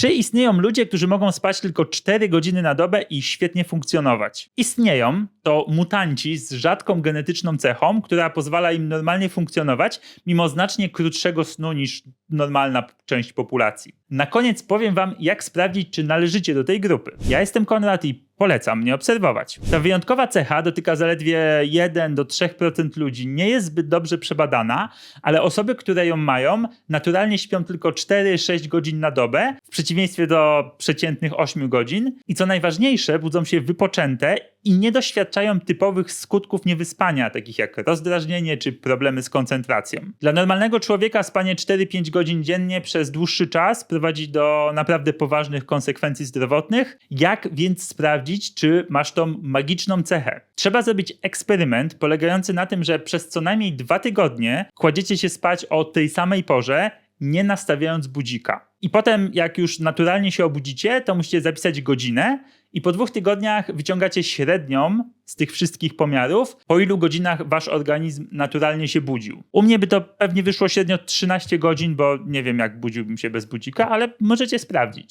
Czy istnieją ludzie, którzy mogą spać tylko 4 godziny na dobę i świetnie funkcjonować? Istnieją. To mutanci z rzadką genetyczną cechą, która pozwala im normalnie funkcjonować, mimo znacznie krótszego snu niż normalna część populacji. Na koniec powiem Wam, jak sprawdzić, czy należycie do tej grupy. Ja jestem Konrad i polecam mnie obserwować. Ta wyjątkowa cecha dotyka zaledwie 1 do 3% ludzi, nie jest zbyt dobrze przebadana, ale osoby, które ją mają, naturalnie śpią tylko 4-6 godzin na dobę, w przeciwieństwie do przeciętnych 8 godzin. I co najważniejsze, budzą się wypoczęte i nie doświadczają typowych skutków niewyspania, takich jak rozdrażnienie czy problemy z koncentracją. Dla normalnego człowieka spanie 4-5 godzin dziennie przez dłuższy czas prowadzi do naprawdę poważnych konsekwencji zdrowotnych. Jak więc sprawdzić, czy masz tą magiczną cechę? Trzeba zrobić eksperyment polegający na tym, że przez co najmniej dwa tygodnie kładziecie się spać o tej samej porze, nie nastawiając budzika. I potem, jak już naturalnie się obudzicie, to musicie zapisać godzinę i po dwóch tygodniach wyciągacie średnią z tych wszystkich pomiarów, po ilu godzinach wasz organizm naturalnie się budził. U mnie by to pewnie wyszło średnio 13 godzin, bo nie wiem jak budziłbym się bez budzika, ale możecie sprawdzić.